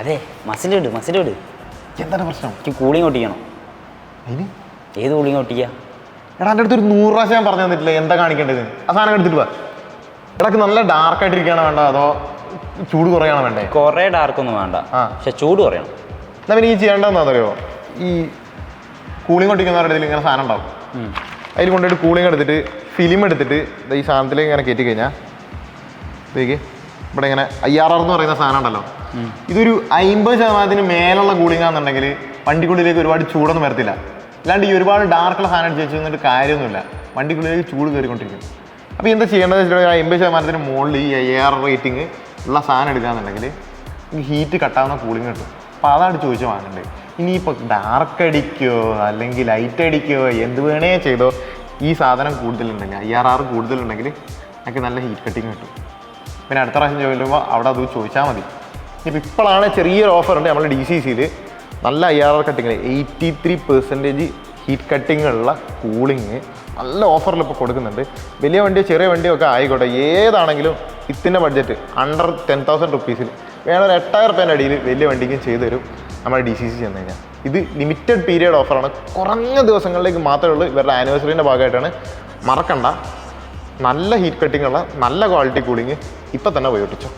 അതെ മസിലിട് മസിലിട് എന്താണ് പ്രശ്നം? എനിക്ക് കൂളിംഗ് ഒട്ടിക്കണം. അതിന് ഏത് കൂളിംഗ് ഒട്ടിക്കുക എടാ എന്റെ അടുത്ത് ഒരു നൂറ് പ്രാവശ്യം ഞാൻ പറഞ്ഞു തന്നിട്ടില്ല എന്താ കാണിക്കേണ്ടത്? ആ സാധനം എടുത്തിട്ട് വാ. ഇടയ്ക്ക് നല്ല ഡാർക്ക് ആയിട്ടിരിക്കുകയാണോ വേണ്ട അതോ ചൂട് കുറയാണോ വേണ്ടേ? കുറേ ഡാർക്കൊന്നും വേണ്ട. ആ. പക്ഷെ ചൂട് കുറയണം. എന്നാ പിന്നെ ഈ ചെയ്യേണ്ടതെന്നറിയോ ഈ കൂളിംഗ് ഒട്ടിക്കുന്നവരുടെ ഇതിൽ ഇങ്ങനെ സാധനം ഉണ്ടാവും. അതിൽ കൊണ്ടുപോയിട്ട് കൂളിംഗ് എടുത്തിട്ട് ഫിലിം എടുത്തിട്ട് ഈ സാധനത്തിലേക്ക് ഇങ്ങനെ കയറ്റി കഴിഞ്ഞാൽ ഇവിടെ ഇങ്ങനെ ഐ ആർ ആർ എന്ന് പറയുന്ന സാധനം ഉണ്ടല്ലോ. ഇതൊരു അമ്പത് ശതമാനത്തിന് മേലുള്ള കൂളിംഗ് ആണെന്നുണ്ടെങ്കിൽ വണ്ടിക്കുള്ളിലേക്ക് ഒരുപാട് ചൂടൊന്നും വരത്തില്ല. അല്ലാണ്ട് ഈ ഒരുപാട് ഡാർക്കുള്ള സാധനം അടിച്ച് വെച്ച് നിന്നിട്ട് കാര്യമൊന്നുമില്ല. വണ്ടിക്കുള്ളിലേക്ക് ചൂട് കയറിക്കൊണ്ടിരിക്കും. അപ്പോൾ എന്താ ചെയ്യേണ്ടത് വെച്ചിട്ടുണ്ടെങ്കിൽ അമ്പത് ശതമാനത്തിന് മുകളിൽ ഈ ഐ ആർ റേറ്റിംഗ് ഉള്ള സാധനം എടുക്കുകയാണെന്നുണ്ടെങ്കിൽ ഹീറ്റ് കട്ടാവുന്ന കൂളിംഗ് കിട്ടും. അപ്പോൾ അതാണ് ചോദിച്ച് വാങ്ങേണ്ടത്. ഇനിയിപ്പോൾ ഡാർക്ക് അടിക്കോ അല്ലെങ്കിൽ ലൈറ്റ് അടിക്കോ എന്ത് വേണേ ചെയ്തോ ഈ സാധനം കൂടുതലുണ്ടെങ്കിൽ ഐ ആർ ആർ കൂടുതലുണ്ടെങ്കിൽ എനിക്ക് നല്ല ഹീറ്റ് കട്ടിങ് കിട്ടും. പിന്നെ അടുത്ത പ്രാവശ്യം ചോദിക്കുമ്പോൾ അവിടെ അത് ചോദിച്ചാൽ മതി. ഇപ്പം ഇപ്പോഴാണ് ചെറിയൊരു ഓഫർ ഉണ്ട് നമ്മുടെ ഡി സി സിയിൽ നല്ല I R R cutting eighty three percentage heat cutting ഉള്ള കൂളിങ് നല്ല ഓഫറിൽ ഇപ്പോൾ കൊടുക്കുന്നുണ്ട്. വലിയ വണ്ടിയോ ചെറിയ വണ്ടിയോ ഒക്കെ ആയിക്കോട്ടെ. ഏതാണെങ്കിലും ഇത്തിന്റെ ബഡ്ജറ്റ് അണ്ടർ ടെൻ തൗസൻഡ് റുപ്പീസിൽ വേണം ഒരു എട്ടായിരം റുപ്യേന്റെ അടിയിൽ വലിയ വണ്ടിക്കും ചെയ്തു തരും നമ്മുടെ ഡി സി സി ചെന്ന് കഴിഞ്ഞാൽ. ഇത് ലിമിറ്റഡ് പീരിയഡ് ഓഫറാണ് കുറഞ്ഞ ദിവസങ്ങളിലേക്ക് മാത്രമേ ഉള്ളൂ. ഇവരുടെ ആനിവേഴ്സറിന്റെ ഭാഗമായിട്ടാണ്. മറക്കണ്ട. നല്ല ഹീറ്റ് കട്ടിങ് ഉള്ള നല്ല ക്വാളിറ്റി കൂളിങ് ഇപ്പം തന്നെ പോയി ഒട്ടിച്ചോ